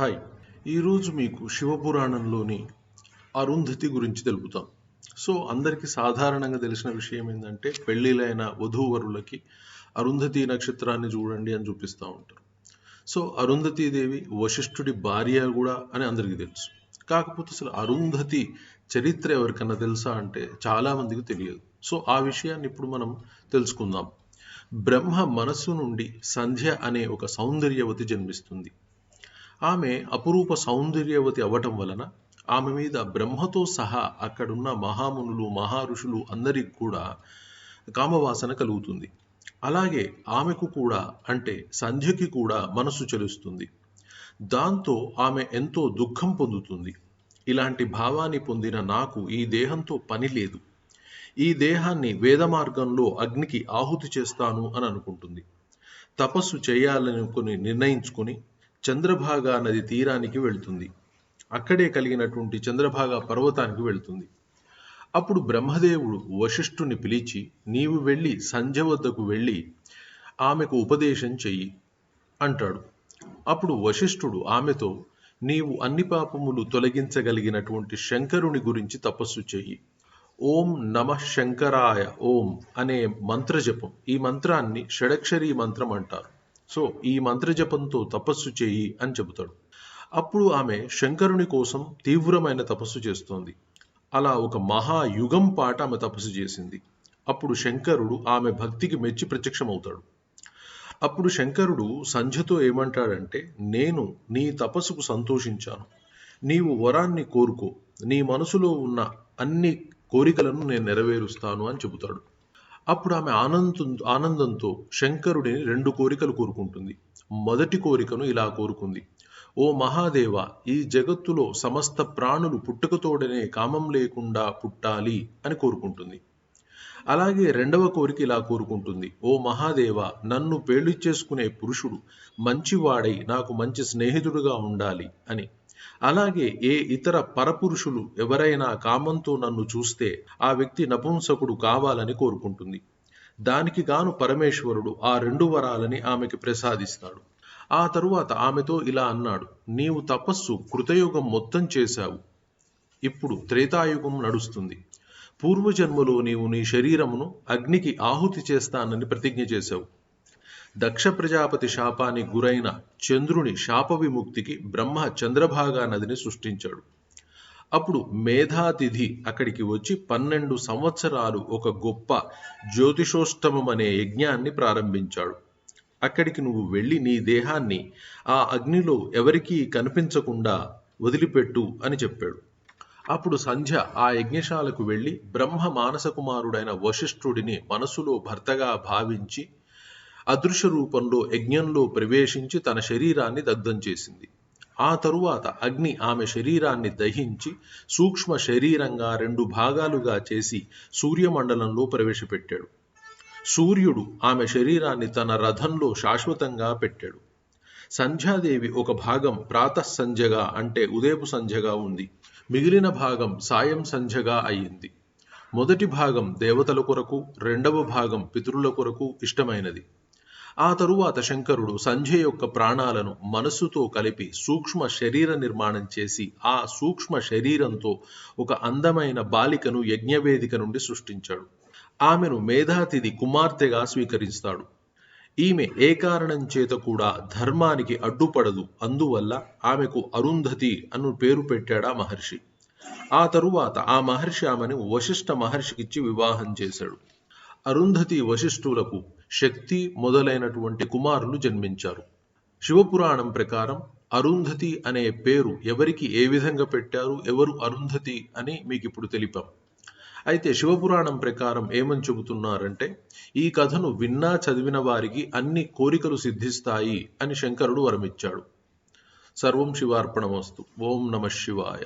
Hi. ఈరోజు మీకు శివపురాణంలోని అరుంధతి గురించి తెలుపుతాం. సో అందరికీ సాధారణంగా తెలిసిన విషయం ఏంటంటే పెళ్ళిలైన వధూవరులకి అరుంధతి నక్షత్రాన్ని చూడండి అని చూపిస్తూ ఉంటారు. సో అరుంధతీదేవి వశిష్ఠుడి భార్య కూడా అని అందరికీ తెలుసు. కాకపోతే అసలు అరుంధతి చరిత్ర ఎవరికన్నా తెలుసా అంటే చాలా మందికి తెలియదు. సో ఆ విషయాన్ని ఇప్పుడు మనం తెలుసుకుందాం. బ్రహ్మ మనస్సు నుండి సంధ్య అనే ఒక సౌందర్యవతి జన్మిస్తుంది. ఆమె అపురూప సౌందర్యవతి అవ్వటం వలన ఆమె మీద బ్రహ్మతో సహా అక్కడున్న మహామునులు మహారుషులు అందరికి కూడా కామవాసన కలుగుతుంది. అలాగే ఆమెకు కూడా అంటే సంధ్యకి కూడా మనసు చెలుస్తుంది. దాంతో ఆమె ఎంతో దుఃఖం పొందుతుంది. ఇలాంటి భావాన్ని పొందిన నాకు ఈ దేహంతో పని లేదు. ఈ దేహాన్ని వేద మార్గంలో అగ్నికి ఆహుతి చేస్తాను అని అనుకుంటుంది. తపస్సు చేయాలనుకుని నిర్ణయించుకుని చంద్రభాగా నది తీరానికి వెళ్తుంది. అక్కడే కలిగినటువంటి చంద్రభాగా పర్వతానికి వెళుతుంది. అప్పుడు బ్రహ్మదేవుడు వశిష్ఠుని పిలిచి నీవు వెళ్ళి సంధ్య వద్దకు వెళ్ళి ఆమెకు ఉపదేశం చెయ్యి అంటాడు. అప్పుడు వశిష్ఠుడు ఆమెతో నీవు అన్ని పాపములు తొలగించగలిగినటువంటి శంకరుని గురించి తపస్సు చెయ్యి. ఓం నమ శంకరాయ ఓం అనే మంత్రజపం. ఈ మంత్రాన్ని షడక్షరీ మంత్రం అంటారు. సో ఈ మంత్రజపంతో తపస్సు చేయి అని చెబుతాడు. అప్పుడు ఆమె శంకరుని కోసం తీవ్రమైన తపస్సు చేస్తోంది. అలా ఒక మహాయుగం పాట ఆమె తపస్సు చేసింది. అప్పుడు శంకరుడు ఆమె భక్తికి మెచ్చి ప్రత్యక్షమవుతాడు. అప్పుడు శంకరుడు సంధ్యతో ఏమంటాడంటే నేను నీ తపస్సుకు సంతోషించాను. నీవు వరాన్ని కోరుకో. నీ మనసులో ఉన్న అన్ని కోరికలను నేను నెరవేరుస్తాను అని చెబుతాడు. అప్పుడు ఆమె ఆనందం ఆనందంతో శంకరుడిని రెండు కోరికలు కోరుకుంటుంది. మొదటి కోరికను ఇలా కోరుకుంది. ఓ మహాదేవ ఈ జగత్తులో సమస్త ప్రాణులు పుట్టుకతోడనే కామం లేకుండా పుట్టాలి అని కోరుకుంటుంది. అలాగే రెండవ కోరిక ఇలా కోరుకుంటుంది. ఓ మహాదేవ నన్ను పెళ్ళి చేసుకునే పురుషుడు మంచివాడై నాకు మంచి స్నేహితుడుగా ఉండాలి అని. అలాగే ఏ ఇతర పరపురుషులు ఎవరైనా కామంతో నన్ను చూస్తే ఆ వ్యక్తి నపుంసకుడు కావాలని కోరుకుంటుంది. దానికి గాను పరమేశ్వరుడు ఆ రెండు వరాలని ఆమెకి ప్రసాదిస్తాడు. ఆ తరువాత ఆమెతో ఇలా అన్నాడు నీవు తపస్సు కృతయుగం మొత్తం చేశావు. ఇప్పుడు త్రేతాయుగం నడుస్తుంది. పూర్వజన్మలో నీవు నీ శరీరమును అగ్నికి ఆహుతి చేస్తానని ప్రతిజ్ఞ చేశావు. దక్ష ప్రజాపతి శాపానికి గురైన చంద్రుని శాప విముక్తికి బ్రహ్మ చంద్రభాగా నదిని సృష్టించాడు. అప్పుడు మేధాతిథి అక్కడికి వచ్చి పన్నెండు సంవత్సరాలు ఒక గొప్ప జ్యోతిషోష్టమం అనే యజ్ఞాన్ని ప్రారంభించాడు. అక్కడికి నువ్వు వెళ్ళి నీ దేహాన్ని ఆ అగ్నిలో ఎవరికీ కనిపించకుండా వదిలిపెట్టు అని చెప్పాడు. అప్పుడు సంధ్య ఆ యజ్ఞశాలకు వెళ్ళి బ్రహ్మ మానసకుమారుడైన వశిష్ఠుడిని మనసులో భర్తగా భావించి అదృశ్య రూపంలో యజ్ఞంలో ప్రవేశించి తన శరీరాన్ని దగ్ధం చేసింది. ఆ తరువాత అగ్ని ఆమె శరీరాన్ని దహించి సూక్ష్మ శరీరంగా రెండు భాగాలుగా చేసి సూర్యమండలంలో ప్రవేశపెట్టాడు. సూర్యుడు ఆమె శరీరాన్ని తన రథంలో శాశ్వతంగా పెట్టాడు. సంధ్యాదేవి ఒక భాగం ప్రాత సంధ్యగా అంటే ఉదయపు సంధ్యగా ఉంది. మిగిలిన భాగం సాయం సంధ్యగా అయింది మొదటి భాగం దేవతల కొరకు రెండవ భాగం పితరుల కొరకు ఇష్టమైనది. ఆ తరువాత శంకరుడు సంజయ్ యొక్క ప్రాణాలను మనస్సుతో కలిపి సూక్ష్మ శరీర నిర్మాణం చేసి ఆ సూక్ష్మ శరీరంతో ఒక అందమైన బాలికను యజ్ఞవేదిక నుండి సృష్టించాడు. ఆమెను మేధాతిథి కుమార్తెగా స్వీకరిస్తాడు. ఈమె ఏ కారణం చేత కూడా ధర్మానికి అడ్డుపడదు. అందువల్ల ఆమెకు అరుంధతి అను పేరు పెట్టాడా మహర్షి. ఆ తరువాత ఆ మహర్షి ఆమెను వశిష్ఠ మహర్షికిచ్చి వివాహం చేశాడు. అరుంధతి వశిష్ఠులకు శక్తి మొదలైనటువంటి కుమారులు జన్మించారు. శివపురాణం ప్రకారం అరుంధతి అనే పేరు ఎవరికి ఏ విధంగా పెట్టారు ఎవరు అరుంధతి అని మీకు ఇప్పుడు తెలిపాం. అయితే శివపురాణం ప్రకారం ఏమని చెబుతున్నారంటే ఈ కథను విన్నా చదివిన వారికి అన్ని కోరికలు సిద్ధిస్తాయి అని శంకరుడు వరమిచ్చాడు. సర్వం శివార్పణమస్తు. ఓం నమ శివాయ.